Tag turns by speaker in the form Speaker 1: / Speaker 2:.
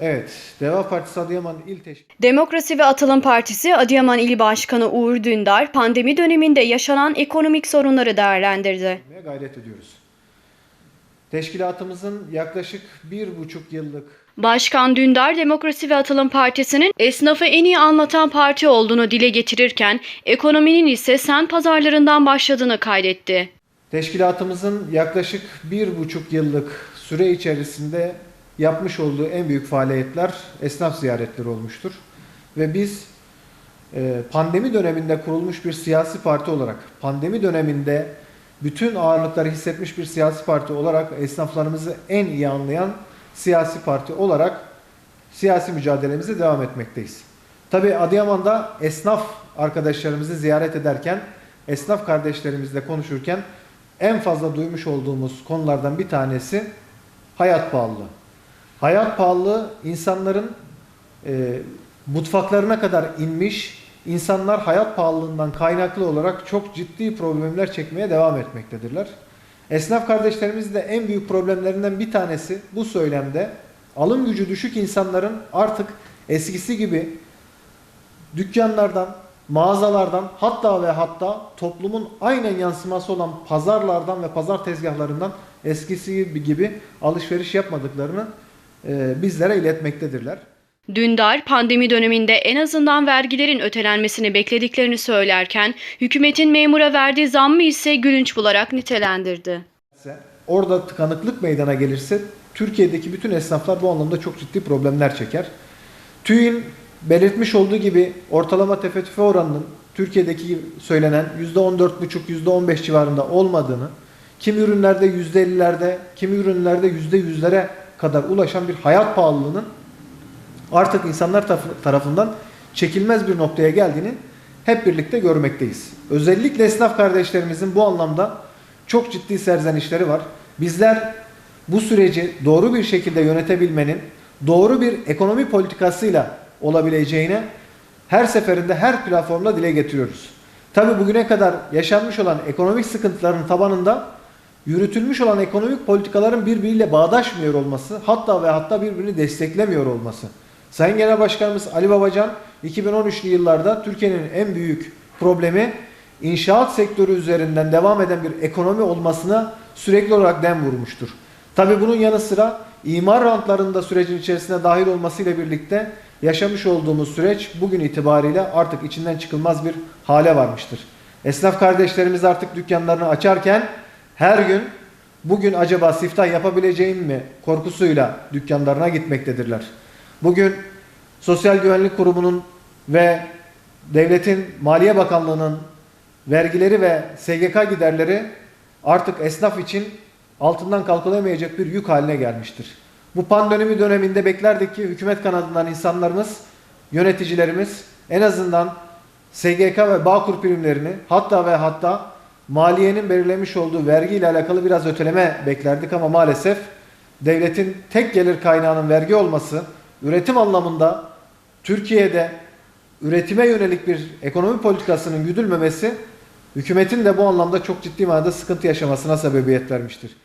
Speaker 1: Evet, Deva Partisi Adıyaman İl Teşkilatı
Speaker 2: Demokrasi ve Atılım Partisi Adıyaman İl Başkanı Uğur Dündar pandemi döneminde yaşanan ekonomik sorunları değerlendirdi.
Speaker 1: gayret ediyoruz. Teşkilatımızın yaklaşık bir buçuk yıllık
Speaker 2: Başkan Dündar Demokrasi ve Atılım Partisi'nin esnafı en iyi anlatan parti olduğunu dile getirirken ekonominin ise sen pazarlarından başladığını kaydetti.
Speaker 1: Teşkilatımızın yaklaşık bir buçuk yıllık süre içerisinde yapmış olduğu en büyük faaliyetler esnaf ziyaretleri olmuştur. Ve biz e, pandemi döneminde kurulmuş bir siyasi parti olarak, pandemi döneminde bütün ağırlıkları hissetmiş bir siyasi parti olarak esnaflarımızı en iyi anlayan siyasi parti olarak siyasi mücadelemize devam etmekteyiz. Tabii Adıyaman'da esnaf arkadaşlarımızı ziyaret ederken, esnaf kardeşlerimizle konuşurken en fazla duymuş olduğumuz konulardan bir tanesi hayat pahalılığı. Hayat pahalılığı insanların e, mutfaklarına kadar inmiş, insanlar hayat pahalılığından kaynaklı olarak çok ciddi problemler çekmeye devam etmektedirler. Esnaf kardeşlerimiz de en büyük problemlerinden bir tanesi bu söylemde alım gücü düşük insanların artık eskisi gibi dükkanlardan, mağazalardan hatta ve hatta toplumun aynen yansıması olan pazarlardan ve pazar tezgahlarından eskisi gibi alışveriş yapmadıklarını bizlere iletmektedirler.
Speaker 2: Dündar pandemi döneminde en azından vergilerin ötelenmesini beklediklerini söylerken hükümetin memura verdiği zammı ise gülünç bularak nitelendirdi.
Speaker 1: Orada tıkanıklık meydana gelirse Türkiye'deki bütün esnaflar bu anlamda çok ciddi problemler çeker. TÜİ'nin belirtmiş olduğu gibi ortalama tefe oranının Türkiye'deki söylenen %14,5 %15 civarında olmadığını, kimi ürünlerde %50'lerde, kimi ürünlerde %100'lere kadar ulaşan bir hayat pahalılığının artık insanlar taraf- tarafından çekilmez bir noktaya geldiğini hep birlikte görmekteyiz. Özellikle esnaf kardeşlerimizin bu anlamda çok ciddi serzenişleri var. Bizler bu süreci doğru bir şekilde yönetebilmenin doğru bir ekonomi politikasıyla olabileceğine her seferinde her platformda dile getiriyoruz. Tabi bugüne kadar yaşanmış olan ekonomik sıkıntıların tabanında yürütülmüş olan ekonomik politikaların birbiriyle bağdaşmıyor olması, hatta ve hatta birbirini desteklemiyor olması. Sayın Genel Başkanımız Ali Babacan 2013'lü yıllarda Türkiye'nin en büyük problemi inşaat sektörü üzerinden devam eden bir ekonomi olmasına sürekli olarak dem vurmuştur. Tabi bunun yanı sıra imar rantlarında sürecin içerisine dahil olmasıyla birlikte yaşamış olduğumuz süreç bugün itibariyle artık içinden çıkılmaz bir hale varmıştır. Esnaf kardeşlerimiz artık dükkanlarını açarken her gün bugün acaba siftah yapabileceğim mi korkusuyla dükkanlarına gitmektedirler. Bugün Sosyal Güvenlik Kurumu'nun ve Devletin Maliye Bakanlığı'nın vergileri ve SGK giderleri artık esnaf için altından kalkılamayacak bir yük haline gelmiştir. Bu pandemi döneminde beklerdik ki hükümet kanadından insanlarımız, yöneticilerimiz en azından SGK ve Bağkur primlerini hatta ve hatta maliyenin belirlemiş olduğu vergi ile alakalı biraz öteleme beklerdik ama maalesef devletin tek gelir kaynağının vergi olması üretim anlamında Türkiye'de üretime yönelik bir ekonomi politikasının güdülmemesi hükümetin de bu anlamda çok ciddi manada sıkıntı yaşamasına sebebiyet vermiştir.